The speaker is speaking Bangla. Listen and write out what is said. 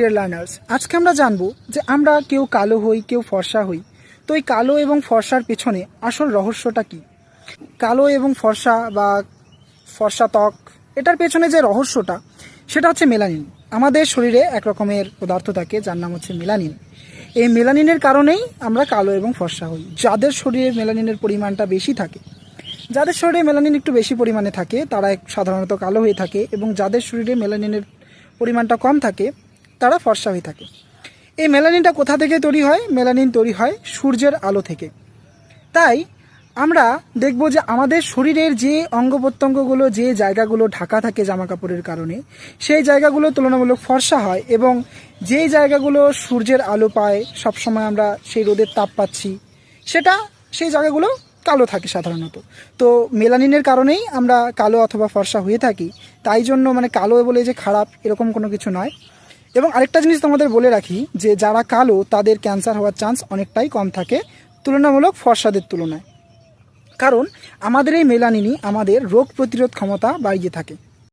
ডিয়ার লার্নার্স আজকে আমরা জানব যে আমরা কেউ কালো হই, কেউ ফর্সা হই। তো এই কালো এবং ফর্সার পেছনে আসল রহস্যটা কি? কালো এবং ফর্সা বা ফর্সা ত্বক, এটার পেছনে যে রহস্যটা, সেটা হচ্ছে মেলানিন। আমাদের শরীরে এক রকমের পদার্থ থাকে, যার নাম হচ্ছে মেলানিন। এই মেলানিনের কারণেই আমরা কালো এবং ফর্সা হই। যাদের শরীরে মেলানিনের পরিমাণটা বেশি থাকে, যাদের শরীরে মেলানিন একটু বেশি পরিমাণে থাকে, তারা সাধারণত কালো হয়ে থাকে এবং যাদের শরীরে মেলানিনের পরিমাণটা কম থাকে তারা ফর্সা হয়ে থাকে। এই মেলানিনটা কোথা থেকে তৈরি হয়? মেলানিন তৈরি হয় সূর্যের আলো থেকে। তাই আমরা দেখব যে আমাদের শরীরের যে অঙ্গ প্রত্যঙ্গগুলো যে জায়গাগুলো ঢাকা থাকে জামা কাপড়ের কারণে, সেই জায়গাগুলো তুলনামূলক ফর্সা হয় এবং যেই জায়গাগুলো সূর্যের আলো পায়, সবসময় আমরা সেই রোদের তাপ পাচ্ছি, সেটা সেই জায়গাগুলো কালো থাকে সাধারণত। তো মেলানিনের কারণেই আমরা কালো অথবা ফর্সা হয়ে থাকি, তাই জন্য মানে কালো বলে যে খারাপ এরকম কোনো কিছু নয়। এবং আরেকটা জিনিস তোমাদের বলে রাখি যে যারা কালো, তাদের ক্যান্সার হওয়ার চান্স অনেকটাই কম থাকে। তুলনামূলক ফর্সাদের তুলনায়। কারণ আমাদের এই মেলানিনই আমাদের রোগ প্রতিরোধ ক্ষমতা বাড়িয়ে থাকে।